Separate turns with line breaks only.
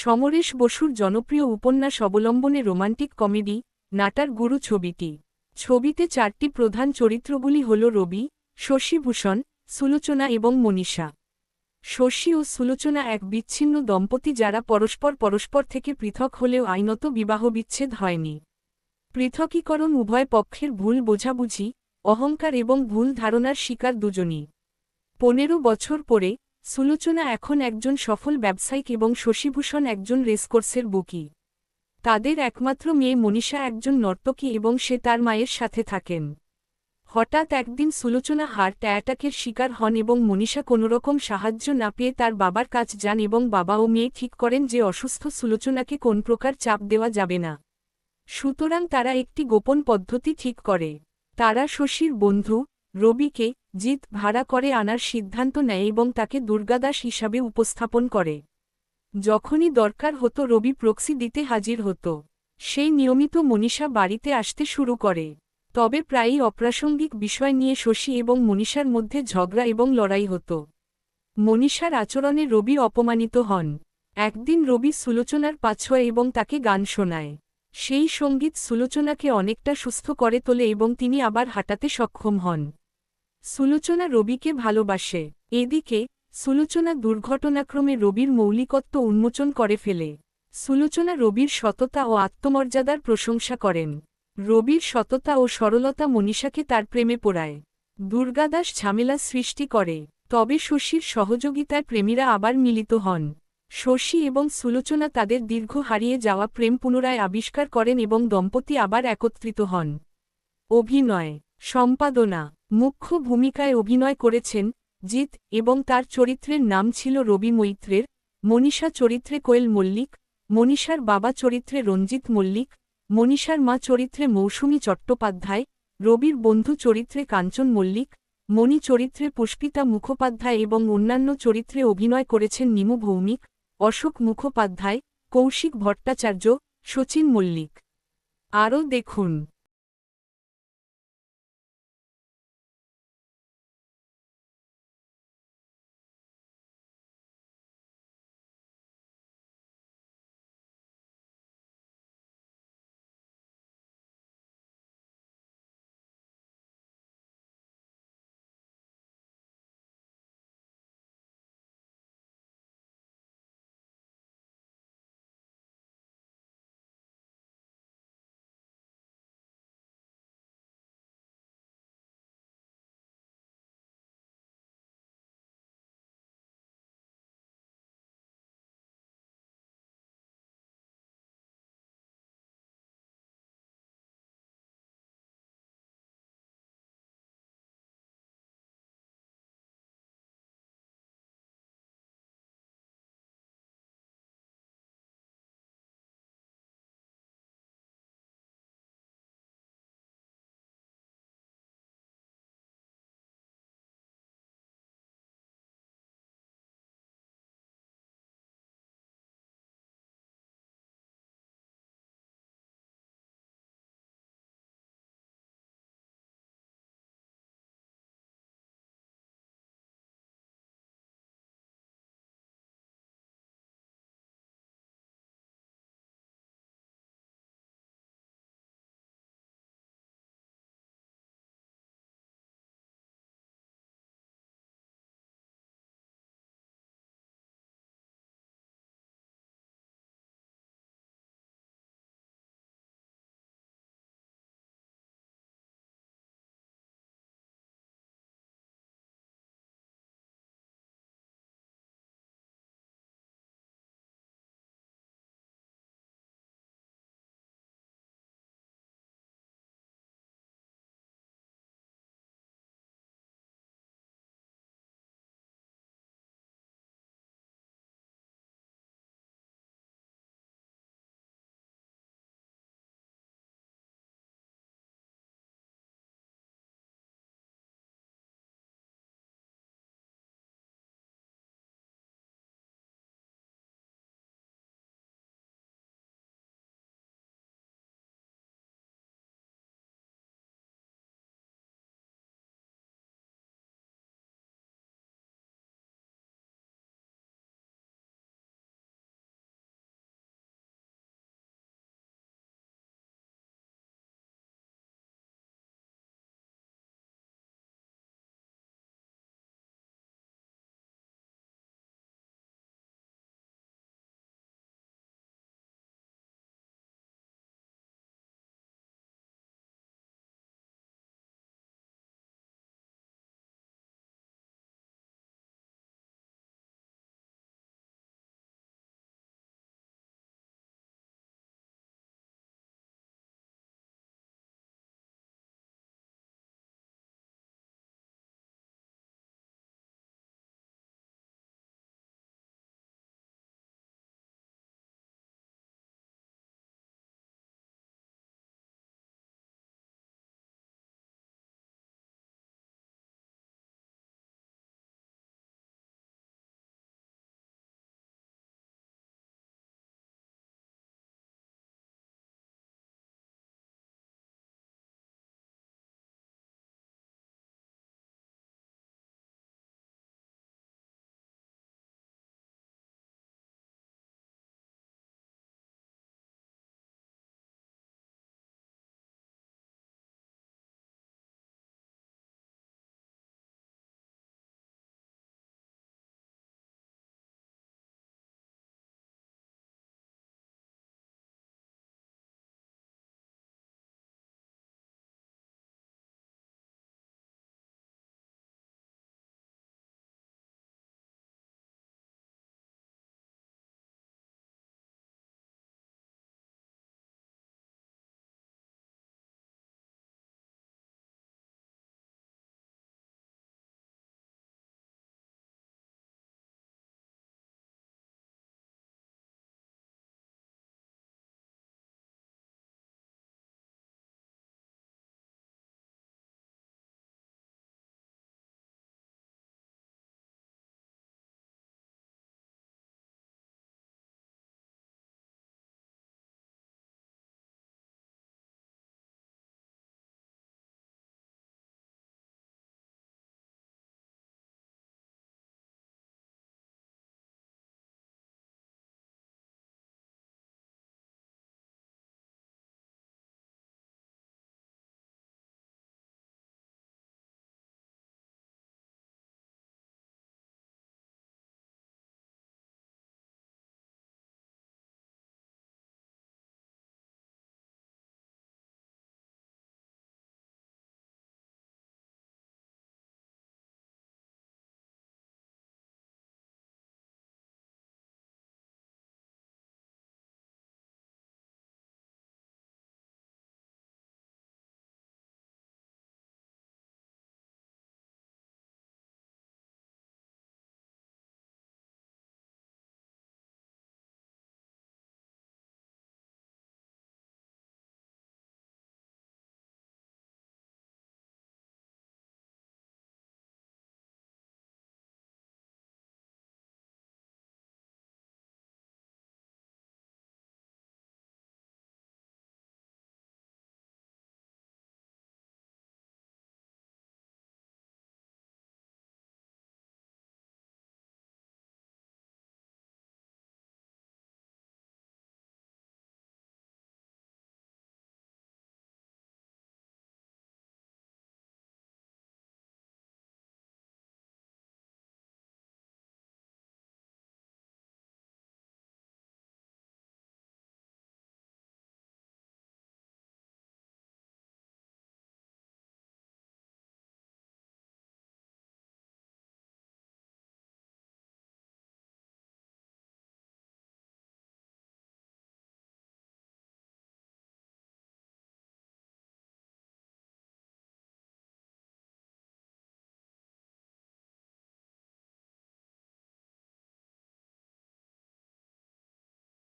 সমরেশ বসুর জনপ্রিয় উপন্যাস অবলম্বনে রোমান্টিক কমেডি, নাটার গুরু ছবিটি। ছবিতে চারটি প্রধান চরিত্রগুলি হল রবি, শশীভূষণ, সুলোচনা এবং মনীষা। শশী ও সুলোচনা এক বিচ্ছিন্ন দম্পতি যারা পরস্পর পরস্পর থেকে পৃথক হলেও আইনত বিবাহ বিচ্ছেদ হয়নি। পৃথকীকরণ উভয় পক্ষের ভুল বোঝাবুঝি, অহংকার এবং ভুল ধারণার শিকার দুজনই। পনেরো বছর পরে সুলোচনা এখন একজন সফল ব্যবসায়িক এবং শশীভূষণ একজন রেসকোর্সের বুকি। তাদের একমাত্র মেয়ে মনীষা একজন নর্তকী এবং সে তার মায়ের সাথে থাকেন। হঠাৎ একদিন সুলোচনা হার্ট অ্যাটাকের শিকার হন এবং মনীষা কোনোরকম সাহায্য না পেয়ে তার বাবার কাছ যান এবং বাবা ও মেয়ে ঠিক করেন যে অসুস্থ সুলোচনাকে কোন প্রকার চাপ দেওয়া যাবে না। সুতরাং তারা একটি গোপন পদ্ধতি ঠিক করে। তারা শশীর বন্ধু, রবিকে জিত ভাড়া করে আনার সিদ্ধান্ত নেয় এবং তাকে দুর্গাদাস হিসাবে উপস্থাপন করে। যখনই দরকার হতো রবি প্রক্সি দিতে হাজির হতো। সেই নিয়মিত মনীষা বাড়িতে আসতে শুরু করে। তবে প্রায়ই অপ্রাসঙ্গিক বিষয় নিয়ে শশী এবং মনীষার মধ্যে ঝগড়া এবং লড়াই হতো। মনীষার আচরণে রবি অপমানিত হন। একদিন রবি সুলোচনার পাছোয় এবং তাকে গান শোনায়। সেই সংগীত সুলোচনাকে অনেকটা সুস্থ করে তোলে এবং তিনি আবার হাঁটাতে সক্ষম হন। সুলোচনা রবিকে ভালোবাসে, এদিকে সুলোচনা দুর্ঘটনাক্রমে রবির মৌলিকত্ব উন্মোচন করে ফেলে। সুলোচনা রবির সততা ও আত্মমর্যাদার প্রশংসা করেন। রবির সততা ও সরলতা মনীষাকে তার প্রেমে পোড়ায়। দুর্গাদাস ঝামেলা সৃষ্টি করে, তবে শশীর সহযোগিতায় প্রেমীরা আবার মিলিত হন। শশী এবং সুলোচনা তাদের দীর্ঘ হারিয়ে যাওয়া প্রেম পুনরায় আবিষ্কার করেন এবং দম্পতি আবার একত্রিত হন। অভিনয়, সম্পাদনা মুখ্য ভূমিকায় অভিনয় করেছেন জিত এবং তার চরিত্রের নাম ছিল রবি মৈত্রের, মনীষা চরিত্রে কোয়েল মল্লিক, মনীষার বাবা চরিত্রে রঞ্জিত মল্লিক, মনীষার মা চরিত্রে মৌসুমী চট্টোপাধ্যায়, রবির বন্ধু চরিত্রে কাঞ্চন মল্লিক, মণি চরিত্রে পুষ্পিতা মুখোপাধ্যায় এবং অন্যান্য চরিত্রে অভিনয় করেছেন নিমু ভৌমিক, অশোক মুখোপাধ্যায়, কৌশিক ভট্টাচার্য শচীন মল্লিক। আরও দেখুন।